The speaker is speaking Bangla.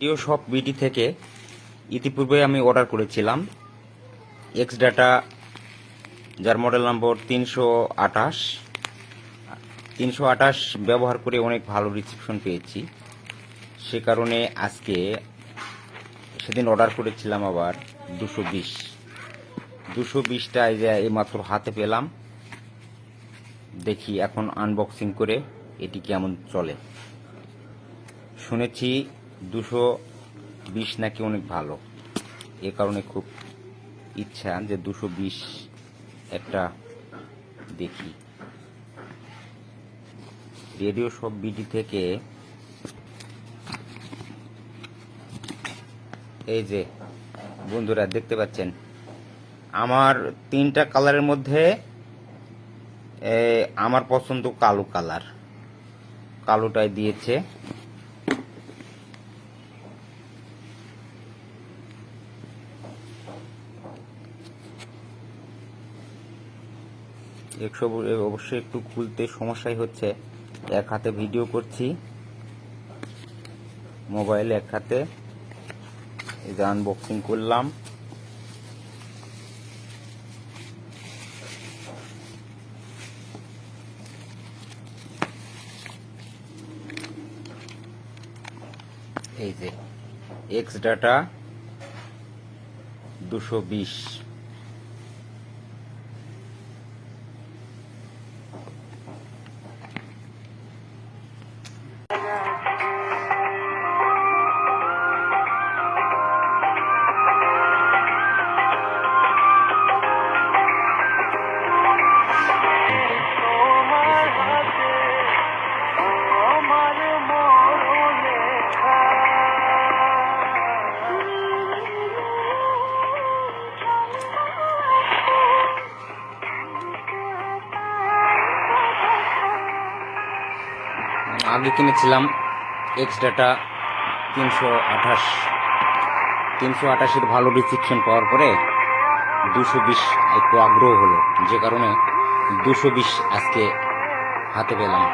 জিও শপ বিটি থেকে ইতিপূর্বে আমি অর্ডার করেছিলাম। এক্স ডাটা যার মডেল নম্বর তিনশো আঠাশ। তিনশো আঠাশ ব্যবহার করে অনেক ভালো রিসিপশন পেয়েছি। সে কারণে আজকে সেদিন অর্ডার করেছিলাম আবার দুশো বিশ। দুশো বিশটা এই যে এইমাত্র হাতে পেলাম। দেখি এখন আনবক্সিং করে এটি কেমন চলে। শুনেছি দুশো বিশ নাকি অনেক ভালো। এ কারণে খুব ইচ্ছা যে দুশো বিশ একটা দেখি। রেডিও সব বিডি থেকে এই যে বন্ধুরা দেখতে পাচ্ছেন, আমার তিনটা কালারের মধ্যে আমার পছন্দ কালো কালার। কালোটাই দিয়েছে। একশো অবশ্যই একটু খুলতে সমস্যাই হচ্ছে। এক হাতে ভিডিও করছি। মোবাইল এক হাতে। এই যে আনবক্সিং করলাম। এই যে এক্স ডাটা দুশো বিশ। আগে কিনেছিলাম এক্সট্রাটা তিনশো আঠাশ। তিনশো আঠাশের ভালো রিসিপশন পাওয়ার পরে দুশো বিশ একটু আগ্রহ হলো। যে কারণে দুশো বিশ আজকে হাতে পেলাম।